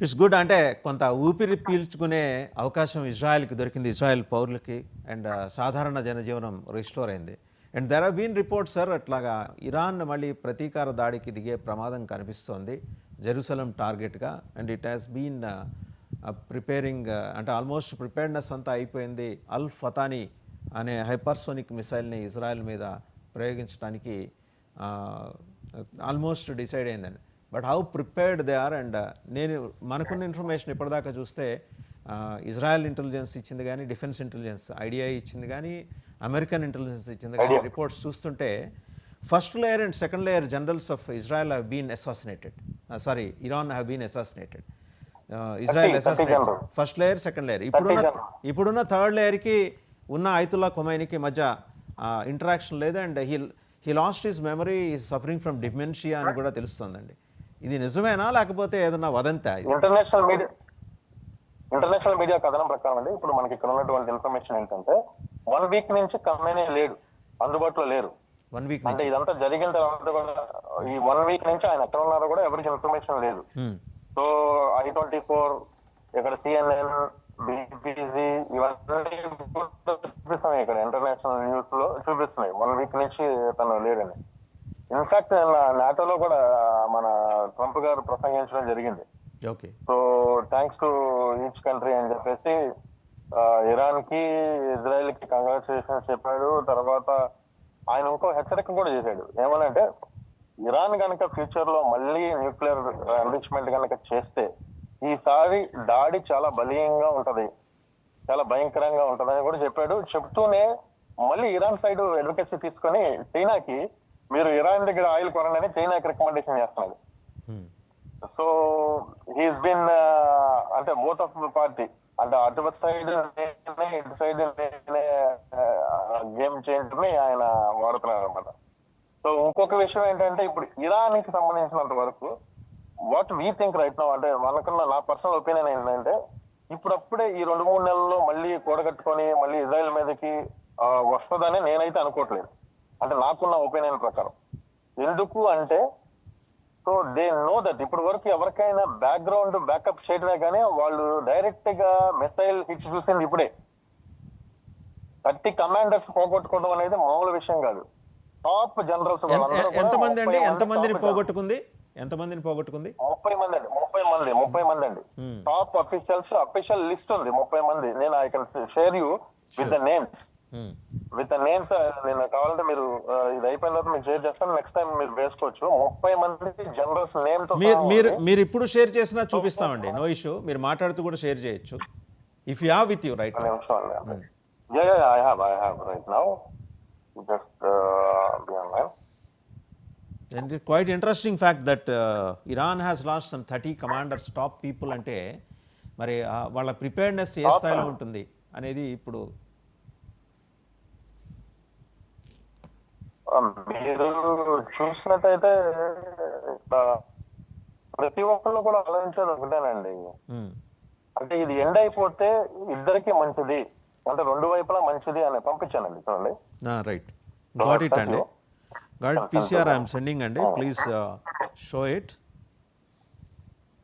It's good అంటే కొంత ఊపిరి పీల్చుకునే అవకాశం ఇజ్రాయెల్కి దొరికింది. ఇజ్రాయెల్ పౌరులకి అండ్ సాధారణ జనజీవనం రిస్టోర్ అయింది. అండ్ దెర్ హీన్ రిపోర్ట్ సార్ అట్లాగా ఇరాన్ మళ్ళీ ప్రతీకార దాడికి దిగే ప్రమాదం కనిపిస్తోంది. జెరూసలం టార్గెట్గా and it has been preparing అంటే ఆల్మోస్ట్ ప్రిపేర్నెస్ అంతా అయిపోయింది. అల్ ఫతానీ అనే హైపర్సోనిక్ మిసైల్ని ఇజ్రాయెల్ మీద ప్రయోగించడానికి ఆల్మోస్ట్ డిసైడ్ అయిందండి. But how prepared they are and నేను మనకున్న ఇన్ఫర్మేషన్ ఇప్పటిదాకా చూస్తే ఇజ్రాయెల్ ఇంటెలిజెన్స్ ఇచ్చింది కానీ డిఫెన్స్ ఇంటెలిజెన్స్ ఐడిఐ ఇచ్చింది కానీ అమెరికన్ ఇంటెలిజెన్స్ ఇచ్చింది కానీ రిపోర్ట్స్ చూస్తుంటే first layer and second layer generals of Israel have been assassinated sorry Iran have been assassinated Israel assassinated. First layer second layer ఇప్పుడున్న. ఇప్పుడున్న థర్డ్ లేయర్కి ఉన్న ఐతుల్లా కొమైనికి మధ్య ఇంటరాక్షన్ లేదు. And he he lost his memory is suffering from dementia అని కూడా తెలుస్తుందండి. ఇది నిజమేనా లేకపోతే ఏదన్నా వదంతా ఇంటర్నేషనల్ మీడియా ఇంటర్నేషనల్ మీడియా కథనం ప్రకారం అండి ఇప్పుడు మనకి ఇక్కడ ఉన్నటువంటి ఇన్ఫర్మేషన్ ఏంటంటే వన్ వీక్ నుంచి కమ్మేనే లేడు అందుబాటులో లేరు. వన్ వీక్ అంటే ఇదంతా జరిగిన తర్వాత కూడా ఈ వన్ వీక్ నుంచి ఆయన ఎక్కడ ఉన్నారో కూడా ఎవరికి ఇన్ఫర్మేషన్ లేదు. సో ఐ ట్వంటీ ఫోర్ ఇక్కడ సిఎన్ఎన్ బీబీసీ ఇవన్నీ చూపిస్తున్నాయి ఇక్కడ ఇంటర్నేషనల్ న్యూస్లో చూపిస్తున్నాయి. వన్ వీక్ నుంచి తను లేడని ఇన్ఫాక్ట్ నాటోలో కూడా మన ట్రంప్ గారు ప్రసంగించడం జరిగింది. Okay. So thanks to each country అని చెప్పేసి ఇరాన్కి ఇజ్రాయెల్కి కంగ్రాచులేషన్స్ చెప్పాడు. తర్వాత ఆయన ఇంకో హెచ్చరిక కూడా చేశాడు. ఏమనంటే ఇరాన్ కనుక ఫ్యూచర్లో మళ్ళీ న్యూక్లియర్ ఎన్రిచ్మెంట్ కనుక చేస్తే ఈసారి దాడి చాలా బలీయంగా ఉంటది. చాలా భయంకరంగా ఉంటదని కూడా చెప్పాడు. చెప్తూనే మళ్ళీ ఇరాన్ సైడ్ అడ్వకేసీ తీసుకొని చైనాకి మీరు ఇరాన్ దగ్గర ఆయిల్ కొనండి అని చైనాకి రికమెండేషన్ చేస్తున్నాడు సో హీస్ బిన్ అంటే బోత్ ఆఫ్ పార్టీ అంటే అటు సైడ్ ఇటు సైడ్ గేమ్ చేంజర్ని ఆయన వాడుతున్నారు అనమాట సో ఇంకొక విషయం ఏంటంటే ఇప్పుడు ఇరాన్కి సంబంధించినంత వరకు what we think right now అంటే మనకున్న నా పర్సనల్ ఒపీనియన్ ఏంటంటే ఇప్పుడప్పుడే ఈ రెండు మూడు నెలల్లో మళ్ళీ కూడగట్టుకొని మళ్ళీ ఇజ్రాయెల్ మీదకి ఆ, వస్తుందని నేనైతే అనుకోవట్లేదు. అంటే నాకున్న ఒపీనియన్ ప్రకారం. ఎందుకు అంటే సో దే నో దట్ ఇప్పటి వరకు ఎవరికైనా బ్యాక్గ్రౌండ్ బ్యాకప్ చేయడమే కానీ వాళ్ళు డైరెక్ట్గా మిసైల్ హిట్స్ చూసింది ఇప్పుడే. థర్టీ కమాండర్స్ పోగొట్టుకోవడం అనేది మామూలు విషయం కాదు. టాప్ జనరల్స్ ఎంతమంది అండి? ఎంతమందిని పోగొట్టుకుంది? ఎంతమందిని పోగొట్టుకుంది? ముప్పై మంది అండి. ముప్పై మంది ముప్పై మంది అండి. టాప్ అఫీషియల్స్ అఫీషియల్ లిస్ట్ ఉంది ముప్పై మంది. నేను I can share you with the names. With names నేను కావాలంటే మీరు ఆ, ఇది అయిపోయిన తర్వాత మీకు షేర్ చేస్తాను. నెక్స్ట్ టైం మీరు వేసుకోవచ్చు. ముప్పై మంది జనరల్స్ నేమ్తో మీరు మీరు ఇప్పుడు షేర్ చేసినా చూపిస్తామండి. నో ఇష్యూ మీరు మాట్లాడుతూ కూడా షేర్ చేయొచ్చు. If you have with you right yeah yeah I have I have right now just be online and quite interesting fact that Iran has lost some thirty commanders top people అంటే మరి వాళ్ళ preparedness ఏ స్థాయిలో ఉంటుంది అనేది ఇప్పుడు మీరు చూసినట్టయితే ప్రతి ఒక్కళ్ళు కూడా ఆలోచించేది ఒకటేనండి. అంటే ఇది ఎండ్ అయిపోతే ఇద్దరికి మంచిది. అంటే రెండు వైపులా మంచిది అని పంపించానండి చూడండి. రైట్. గాట్ ఇట్ అండి. గాట్ పీసీఆర్ ఐఎమ్ సెండింగ్ అండి. Please show it.